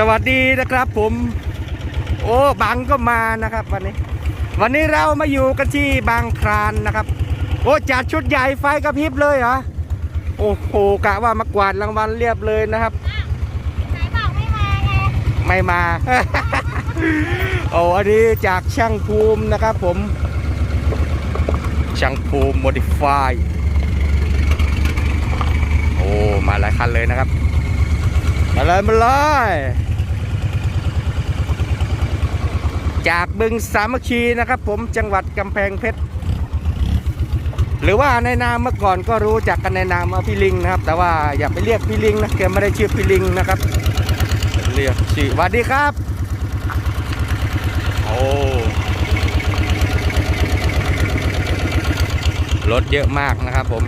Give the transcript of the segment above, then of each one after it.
สวัสดีนะครับผม โอ้บังก็มานะครับ วันนี้ วันนี้เรามาอยู่กันที่บางครานนะครับ โอ้จัดชุดใหญ่ไฟกระพริบเลยเหรอโอ้โหกะว่ามากวาดรางวัลเรียบเลยนะครับไหนบอกไม่มาไงไม่มา โอ้อันนี้จากช่างภูมินะครับผม ช่างภูมิ modify โอ้มาหลายคันเลยนะครับมาเลยมาเลย จากบึงสามัคคีนะครับ ผมจังหวัดกำแพงเพชรหรือว่าในนามเมื่อก่อนก็รู้จักกันในนามว่าพี่ลิงนะครับ แต่ว่าอย่าไปเรียกพี่ลิงนะแกไม่ได้ชื่อพี่ลิงนะครับเรียกชื่อสวัสดีครับ โอ้รถเยอะมากนะครับผม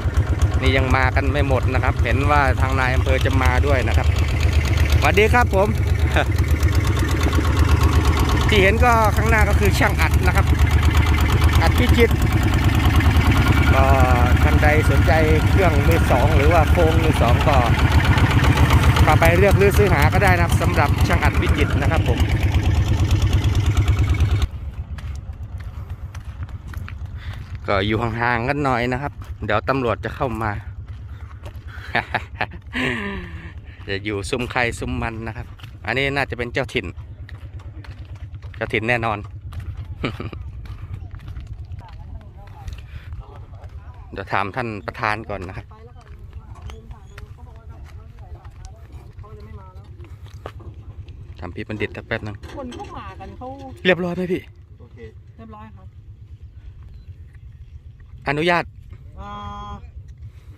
นี่ยังมากันไม่หมดนะครับ เห็นว่าทางนายอำเภอจะมาด้วยนะครับสวัสดีครับผม ที่เห็นก็ข้างหน้าก็คือช่างอัดนะครับ อัดพิจิตก็ท่านใดสนใจเครื่องมือสองหรือว่าโครงมือสองก็ก็ไปเลือกหรือซื้อหาก็ได้นะครับสำหรับช่างอัดพิจิตนะครับผมก็อยู่ห่างๆกันหน่อยนะครับ เดี๋ยวตำรวจจะเข้ามา จะอยู่ซุ้มใครซุ้มมันนะครับ อันนี้น่าจะเป็นเจ้าถิ่น เจ้าถิ่นแน่นอน เดี๋ยวถามท่านประธานก่อนนะครับทำพี่บัณฑิตสักแป๊บนึงคนเข้ามากันเขาเรียบร้อยไหมพี่ โอเค เรียบร้อยครับอนุญาต อ่า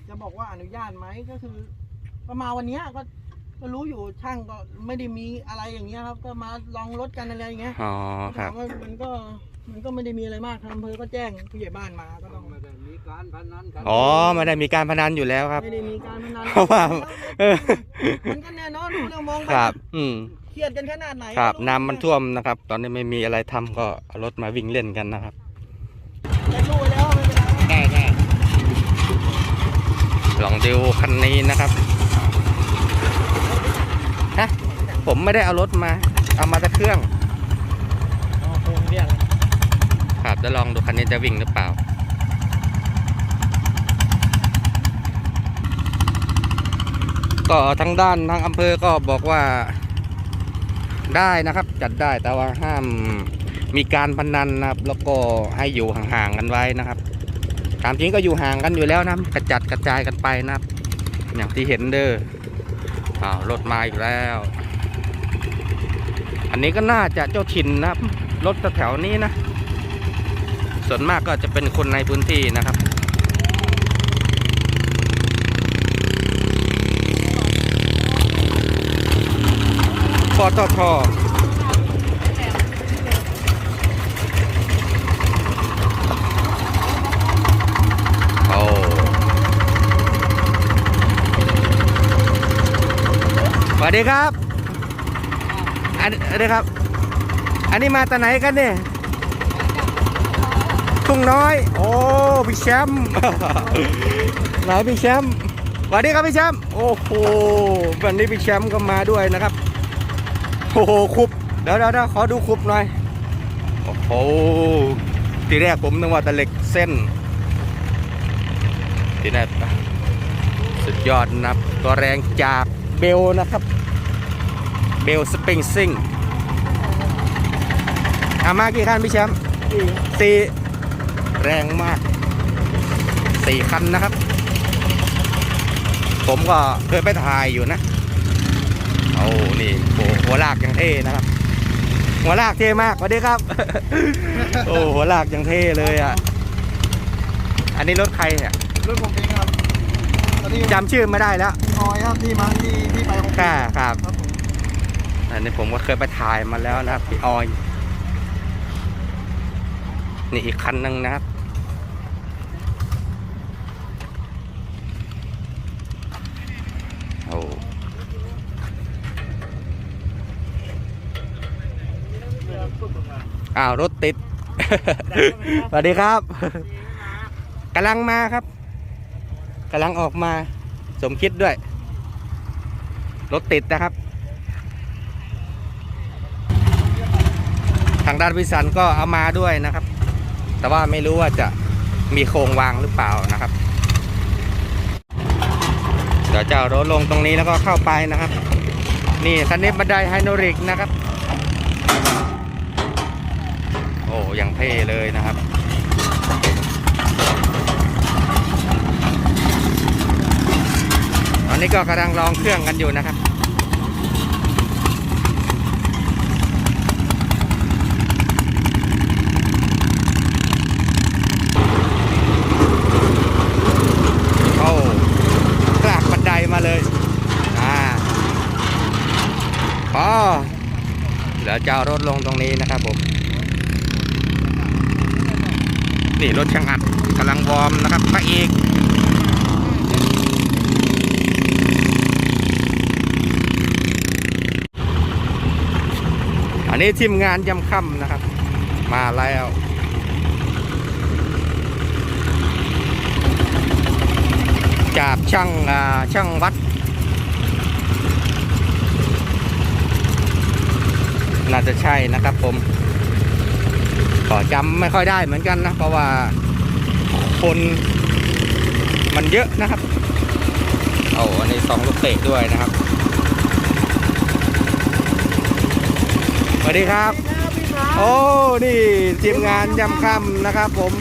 จะบอกว่าอนุญาตไหมก็คือก็มาวันเนี้ยก็ ก็รู้อยู่ช่างก็ไม่ได้มีอะไรอย่างเงี้ยครับ ก็มาลองรถกันอะไรอย่างเงี้ยอ๋อครัถาบ มว่ามันก็มันก็ไม่ได้มีอะไรมากทางอำเภอก็แจ้งผู้ใหญ่บ้านมาก็ต้องไม่ได้มีการพนันกันอ๋อไม่ได้มีการพนันอยู่แล้วครับ ไม่ได้มีการพนันเพราะว่า เออมันก็แน่นอนดูเรื่องมองไปครับ อืม เครียดกันขนาดไหนครับก็น้ำมันท่วมนะครับ ตอนนี้ไม่มีอะไรทำก็เอารถมาวิ่งเล่นกันนะครับ แต่รู้ไว้แล้วไม่เป็นไรได้ได้ลองดูคันนี้นะครับฮะ ผมไม่ได้เอารถมา เอามาแต่เครื่องอ๋อคงเรียกครับจะลองดูคันนี้จะวิ่งหรือเปล่า ก็ทางด้านทางอำเภอก็บอกว่าได้นะครับ จัดได้แต่ว่าห้ามมีการพนันนะครับ แล้วก็ให้อยู่ห่างๆกันไว้นะครับตามจริงก็อยู่ห่างกันอยู่แล้วนะกระจัดกระจายกันไปนะครับ อย่างที่เห็นเด้ออ้าวรถมาอีกแล้ว อันนี้ก็น่าจะเจ้าถิ่นนะครับ รถแถวๆนี้นะ ส่วนมากก็จะเป็นคนในพื้นที่นะครับปตทโอ้สวัสดีครับ อันอันนี้ครับ อันนี้มาตาไหนกันเนี่ยทุ่งน้อย โอ้พี่แชมป์ไหนพี่แชมป์สวัสดีครับพี่แชมป์โอ้โหวันนี้พี่แชมป์ก็มาด้วยนะครับโอ้โหคุบเดี๋ยวเดี๋ยวเดี๋ยวขอดูคุบหน่อยโอ้โหทีแรกผมนึกว่าแต่เหล็กเส้นทีแรกสุดยอดนะครับตัวแรงจากเบลนะครับ เบลสปริงซิงอามากี่คันพี่แชมป์สี่แรงมากสี่คันนะครับ ผมก็เคยไปถ่ายอยู่นะโอ้นี่โอ้หัวลากยังเท่นะครับ หัวลากเท่มากสวัสดีครับ โอ้หัวลากยังเท่เลยอะ อันนี้รถใครเนี่ยรุ่นผมเองครับตอนนี้จำชื่อไม่ได้แล้วน้อยครับที่มาที่ที่ไปของค่ะครับครับผม อันนี้ผมก็เคยไปถ่ายมาแล้วนะครับพี่ออย นี่อีกคันหนึ่งนะครับ โอ้อ้าวรถติด สวัสดีครับกำลังมาครับกำลังออกมาสมคิดด้วย รถติดนะครับางด้านวิสันก็เอามาด้วยนะครับ แต่ว่าไม่รู้ว่าจะมีโครงวางหรือเปล่านะครับ เดี๋ยวจะรถลงตรงนี้แล้วก็เข้าไปนะครับ นี่คันนี้บันไดไฮโดรลิกนะครับ โอ้ยังเท่เลยนะครับตอนนี้ก็กำลังลองเครื่องกันอยู่นะครับ โอ้กลากบันไดมาเลย อ่าพอเดี๋ยว จะเอารถลงตรงนี้นะครับผมนี่รถช่างอัดกำลังวอร์มนะครับพระเอกอันนี้ทีมงานยำค่ำนะครับ มาแล้วจากช่างช่างวัด น่าจะใช่นะครับผมก็จำไม่ค่อยได้เหมือนกันนะ เพราะว่าคนมันเยอะนะครับโอ้อันนี้สองลูกเตะด้วยนะครับสวัสดีครับ โอ้ นี่ทีมงานยำค่ำนะครับ ผม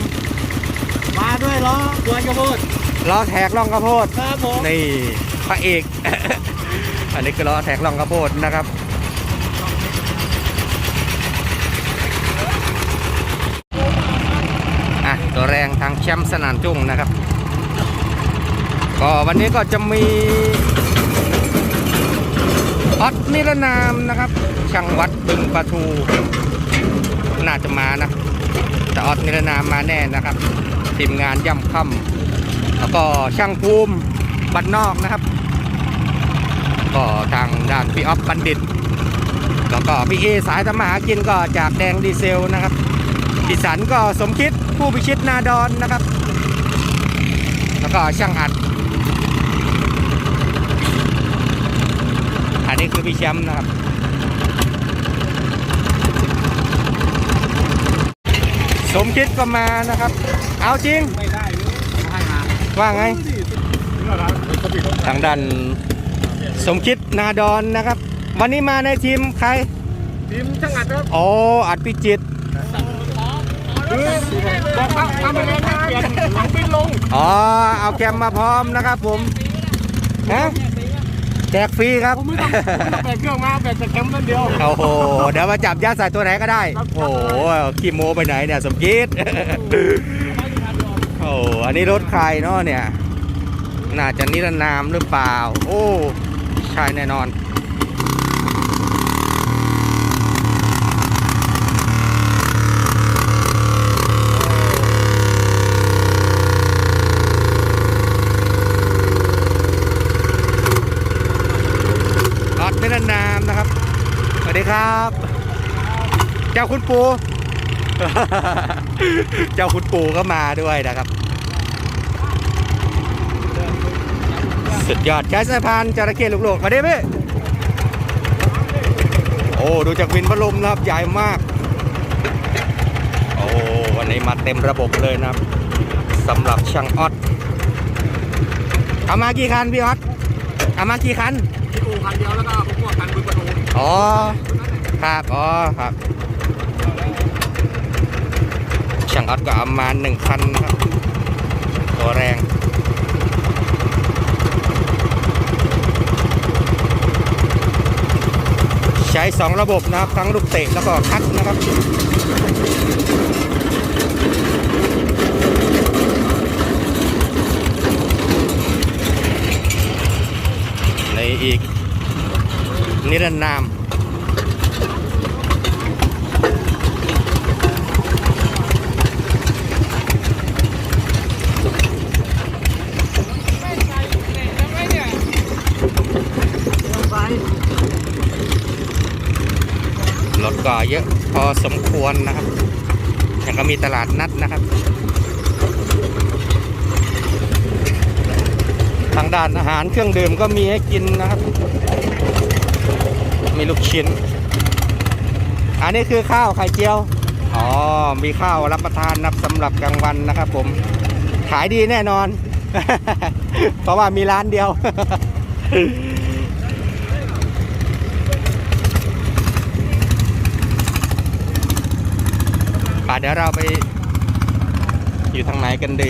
มาด้วยล้อดวนกระโพดล้อแทกล่องกระโพดครับผมนี่พระเอก อันนี้คือล้อแท็กล่องกระโพดนะครับ อะ ตัว แรงทางแชมป์สนามจุ้งนะครับ ก็วันนี้ก็จะมีออดนิรนามนะครับช่างวัดบึงประทูน่าจะมานะแต่ออดนิรนามมาแน่นะครับทีมงานย่ำค่ำแล้วก็ช่างภูมิบันนอกนะครับ ก็ทางด้านพี่ออฟบัณฑิต แล้วก็พี่เอสายธรรมหากินก็จากแดงดีเซลนะครับดิสันก็สมคิด ผู้พิชิตนาดอนนะครับ แล้วก็ช่างอัด อันนี้คือพี่แชมป์นะครับสมคิดก็มานะครับ เอาจริง ไม่ได้เลยให้มาว่าไงทางด้านสมคิดนาดอนนะครับ วันนี้มาในทีมใคร ทีมช่างอัดครับโอ้อัดพิจิตร บอกครับทำอะไรนะเปลี่ยนหลังปิ้นลงอ๋อเอาแคมมาพร้อมนะครับผมฮะแจกฟรีครับผมไม่ต้องผมไม่ต้องแบกเครื่องมาแบกแต่แคมป์นั่นเดียวโอ้โหเดี๋ยวมาจับยัดใส่ตัวไหนก็ได้ โอ้โหขี้โมไปไหนเนี่ยสมคิดโอ้อันนี้รถใครเนาะเนี่ย น่าจะนิรนามหรือเปล่า โอ้ใช่แน่นอน รถนิรนามนะครับ สวัสดีครับ เจ้า คุณปู เจ้าคุณปูก็มาด้วยนะครับ สุดยอดใช้สายพานจระเข้ลูกๆมาดิพี่โอ้ดูจากวินพัดลมนะครับใหญ่มาก โอ้วันนี้มาเต็มระบบเลยนะครับสำหรับช่างออดเอามากี่คันพี่ออดเอามากี่คันพี่ปูคันเดียวแล้วก็พวกคันบึงประตูอ๋อครับ อ๋อ ครับ ช่างออดก็เอามาหนึ่งคันครับ ตัวแรงใช้ 2 ระบบนะครับทั้งลูกเตะแล้วก็คัดนะครับ ในอีกนิรนาม ไป รถก็เย อะพอสมควรนะครับ แต่ก็มีตลาดนัดนะครับ ทางด้านอาหารเครื่องดื่มก็มีให้กินนะครับ มีลูกชิ้น อันนี้คือข้าวไข่เจียว อ๋อ มีข้าวรับประทานนับสำหรับกลางวันนะครับผม ขายดีแน่นอน เพราะว่ามีร้านเดียว เดี๋ยวเราไปอยู่ทางไหนกันดี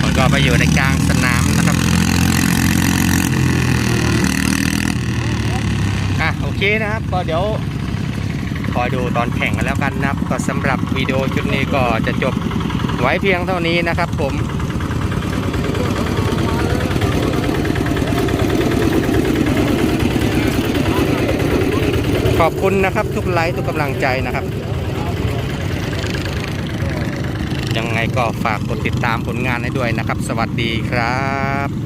ผมก็ไปอยู่ในกลางสนามนะครับ อะโอเคนะครับ ก็เดี๋ยวคอยดูตอนแข่งกันแล้วกันนะครับก็สำหรับวิดีโอชุดนี้ก็จะจบไว้เพียงเท่านี้นะครับผม ขอบคุณนะครับทุกไลค์ทุกกำลังใจนะครับ ยังไงก็ฝากกดติดตามผลงานให้ด้วยนะครับ สวัสดีครับ